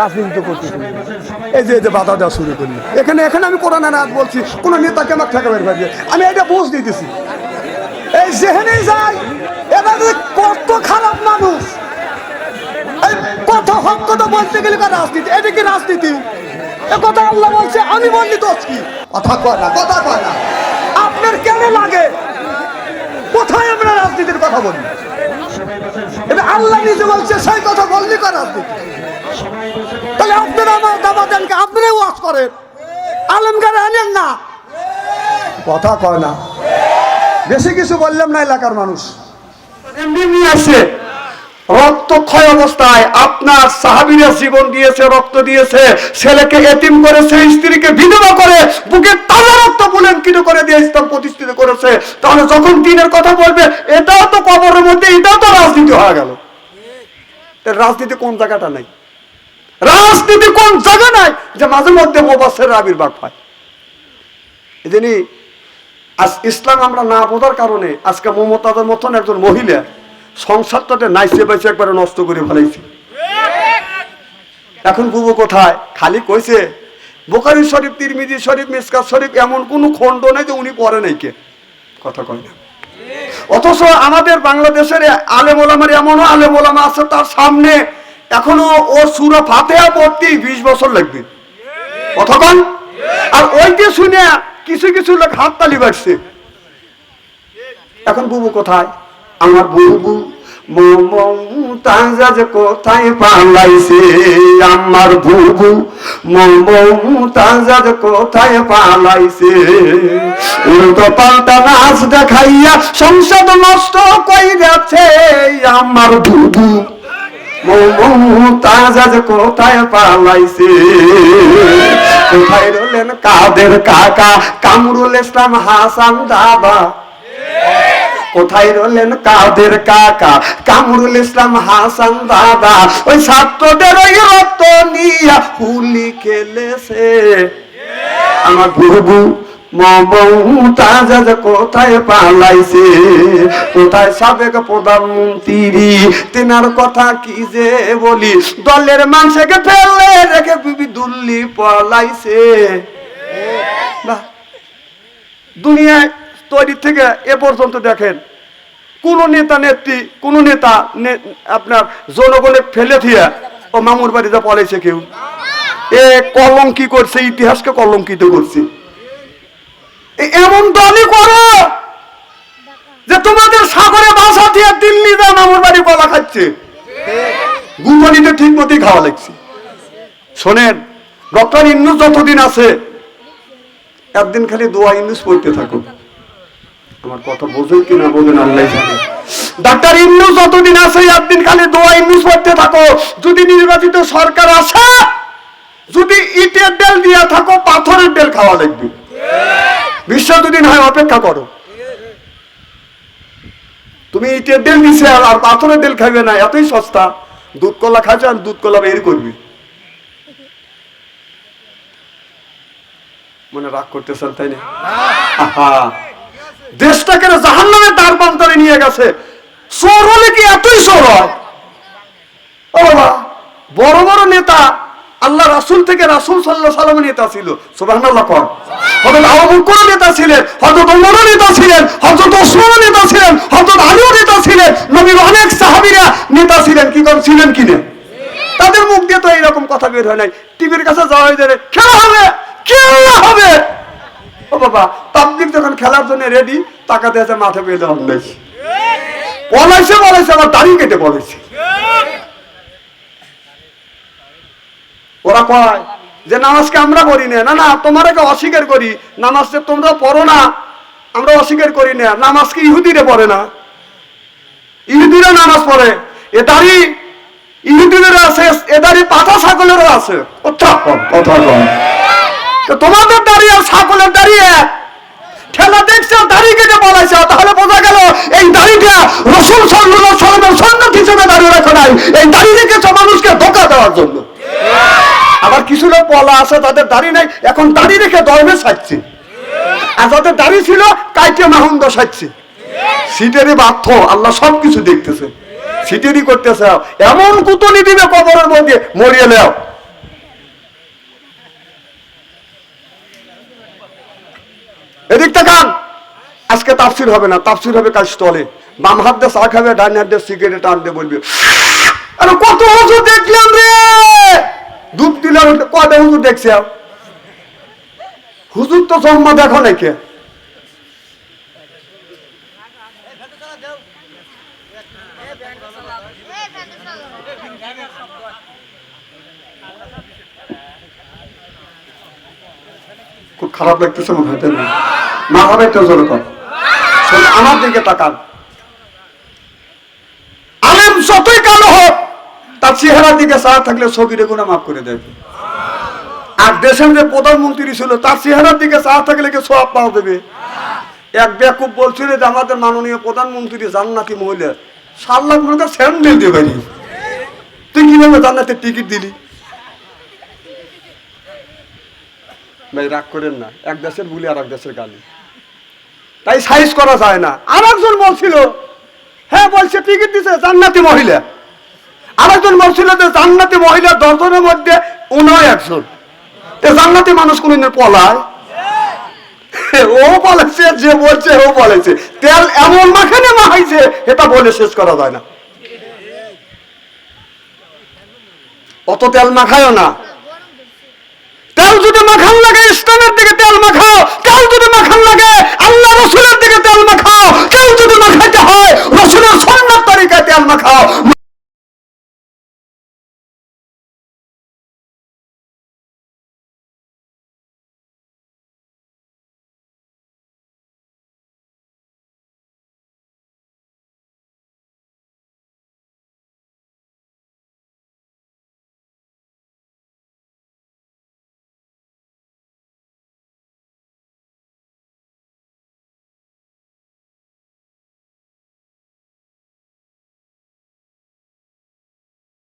রাজনীতি তো এই যে বাধা দেওয়া শুরু করলি। এখানে এখানে আমি কোরআন রাত বলছি, কোনো নেতাকে আমাকে ঠেকাবেন ভাবি আমি এটা বুঝ দিতেছি। এই যেখানে যাই এবার কত খারাপ মানুষ কত হক কথা বলতে গেলে কার রাজনীতি? এটা কি রাজনীতি? এ কথা আল্লাহ বলছে, আমি বললি তো কি? কথা কয় না, কথা কয় না। আপনার কেন লাগে? কোথায় আমরা রাজনীতির কথা বলি? এটা আল্লাহ নিজে বলছে, সেই কথা বললি কার রাজনীতি? তাহলে আপনারা আমার দাবা দেন আপনারাই ওয়াজ করেন। আলমগারে আনেন না। কথা কয় না। বেশি কিছু বললাম না এলাকার মানুষ। আসে। রক্তক্ষয় অবস্থায় আপনার সাহাবিরা জীবন দিয়েছে রক্ত দিয়েছে ছেলেকে এতিম করেছে স্ত্রীকে বিধবা করে বুকে তাজা রক্ত বুলেঙ্কিত করে দিয়ে ইসলাম প্রতিষ্ঠিত করেছে। তাহলে যখন দিনের কথা বলবে এটাও তো কবরের মধ্যে এটাও তো রাজনীতি হয়ে গেল। রাজনীতি কোন জায়গাটা নাই? রাজনীতি কোন জায়গা নাই যে মাঝে মধ্যে মোবাসের আবির্ভাব হয়। এজন্যই আজ ইসলাম আমরা না বোঝার কারণে আজকে মমতাদের মতন একজন মহিলা সংসারটাতে নাইসে বাইসে একবারে নষ্ট করে ফেলাইছে। এখন বুবু কোথায়? খালি কইছে, বোকারি শরীফ, তিরমিজি শরীফ, মিসকাত শরীফ এমন কোনো খণ্ড নেই যে উনি পড়ে নাই কে? কথা কয় না। অথচ আমাদের বাংলাদেশের আলেম ওলামার এমনও আলেম ওলামা আছে তার সামনে এখনও ও সুরা ফাতেহা পড়তে বিশ বছর লাগবে। কতক্ষণ আর ওইটা শুনে কিছু কিছু লোক হাত তালি বাড়ছে। এখন বুবু কোথায়? আমার বুবু মমতাজ কোথায় পালাইছে? আমার বুবু মমতাজ কোথায় পালাইছে? উল্টো পাল্টা নাচ দেখাইয়া সংসদ নষ্ট কইরাছে আমার বুবু। মমতাজ কোথায় পালাইছে? কোথায় রলেন কাদের কাকা? কামরুল ইসলাম হাসান দাদা কোথায় রলেন কাদের কাকা? কামরুল ইসলাম হাসান দাদা ওই ছাত্রদের ওই রক্ত নিয়া হুলি খেলেছে। আমার বুবু কোথায় পালাইছে? কোথায় সাবেক প্রধানমন্ত্রী? তেনার কথা কি যে দলের রেখে দুনিয়ায় তৈরি থেকে এ পর্যন্ত দেখেন, কোন নেতা নেত্রী, কোন নেতা আপনার জনগণে ফেলে দিয়ে ও মামুর বাড়িতে পলাইছে কেউ? এ কলঙ্কি করছে, ইতিহাসকে কলঙ্কিত করছে। এমন দলই করো যে তোমাদের সাগরে বাসা দিয়ে দিল্লি যা মামুর বাড়ি কলা খাচ্ছে। গুমনিতে ঠিক মতোই খাওয়া লাগছে। শোনেন, ডক্টর ইন্নুস যতদিন আছে, একদিন খালি দোয়া ইংলিশ পড়তে থাকো আমার কথা বোঝেন কিনা বোঝেন আল্লাহ জানে। ডাক্তার ইন্নুস যতদিন আছে, একদিন খালি দোয়া ইংলিশ পড়তে থাকো। যদি নির্বাচিত সরকার আসে, যদি ইটের ডেল দিয়া থাকো, পাথরের ডেল খাওয়া লাগবে। বিশ্ব দুদিন হয়, অপেক্ষা করো। তুমি ইটের ডেল দিছে আর পাথরের ডেল খাইবে না, এতই সস্তা। দুধ কলা খাইছে আর দুধ কলা বের করবি। মনে রাগ করতেছেন, তাই না? দেশটাকে জাহান নামের দ্বার প্রান্তরে নিয়ে গেছে? চোর হলে কি এতই চোর হয়? বড় বড় নেতা আল্লাহ রাসুল থেকে রাসুল সাল্লাহ সাল্লাম নেতা ছিল। সুবাহ কর। হজরত আবু নেতা ছিলেন হজরত ওমর নেতা ছিলেন হজরত ওসমান নেতা ছিলেন হজরত আলীও নেতা ছিলেন, নবীর অনেক সাহাবীরা নেতা ছিলেন, কি কর ছিলেন কিনে তাদের মুখ দিয়ে তো এইরকম কথা বের হয় নাই। টিভির কাছে যাওয়া হয়ে যাবে, খেলা হবে খেলা হবে। ও বাবা পাবলিক যখন খেলার জন্য রেডি টাকা দিয়েছে মাঠে পেয়ে দেওয়ার নেই। বলাইছে আবার দাড়ি কেটে বলেছে। ওরা কয় যে নামাজকে আমরা করি না। না না, তোমারকে অস্বীকার করি। নামাজকে তোমরা পড়ো না। আমরা অস্বীকার করি না। নামাজকে ইহুদিরে পড়ে না? ইহুদিরা নামাজ পড়ে। এ ইহুদিদের আছে এ পাতা ছাগলেরও আছে। তোমাদের দাঁড়িয়ে ছাগলের খেলা দেখছে দাড়ি কেটে বলাইছে। তাহলে বোঝা গেল এই দাড়িটা রসুল আলাইহি সাল্লামের হিসেবে দাঁড়িয়ে রাখা নাই। এই রেখেছে মানুষকে ধোকা দেওয়ার জন্য। পলা আছে, তাদের দাড়ি নাই। এখন দাড়ি রেখে দয়মে সাজছে। আর যাদের দাড়ি ছিল, কাইটে মাহন্দ সাজছে। সিটেরই বাধ্য, আল্লাহ সব কিছু দেখতেছে। সিটেরই করতেছে। এমন কুতলি দিবে কবরের মধ্যে, মরিয়ে নেও। এদিকটা তাকান। আজকে তাফসির হবে না, তাফসির হবে কাজ তলে বাম হাত দিয়ে চা খাবে, ডান হাত দিয়ে সিগারেট আনতে বলবে। কত ওষুধ দেখলাম রে! ডুব দিলাম কয়টা হুজুর দেখছে হুজুর তো জন্মা দেখো নাকি খুব খারাপ লাগতেছে মনে হয় না? হবে তো জোরে আমার দিকে তাকান। আলেম যতই কালো হোক তার চেহারার দিকে চা থাকলে ছবিরে গুণা মাফ করে দেবে। আর দেশের যে প্রধানমন্ত্রী ছিল, তার চেহারার দিকে চা থাকলে কে সব পাওয়া দেবে এক বেকুব বলছিল যে, আমাদের মাননীয় প্রধানমন্ত্রী জান্নাতি মহিলা। সাত লাখ মনে স্যান্ডেল দিয়ে পারি তুই কীভাবে জান্নাতের টিকিট দিলি? ভাই, রাগ করেন না। এক দেশের বুলি আর এক দেশের গালি। তাই সাইজ করা যায় না। আর একজন বলছিল হ্যাঁ বলছে, টিকিট দিছে জান্নাতি মহিলা। আরেকজন বলছিল যে জান্নাতি মহিলার দর্শনের মধ্যে উনাও একজন। জান্নাতি মানুষ কোনদিন পলায়? ও বলেছে যে বলছে ও বলেছে তেল এমন মাখানে মাখাইছে, এটা বলে শেষ করা যায় না। অত তেল মাখায়ও না। তেল যদি মাখান লাগে, ইসলামের দিকে তেল মাখাও। তেল যদি মাখান লাগে, আল্লাহ রসুলের দিকে তেল মাখাও। তেল যদি মাখাইতে হয়, রসুলের সন্ন্যার তরিকায় তেল মাখাও।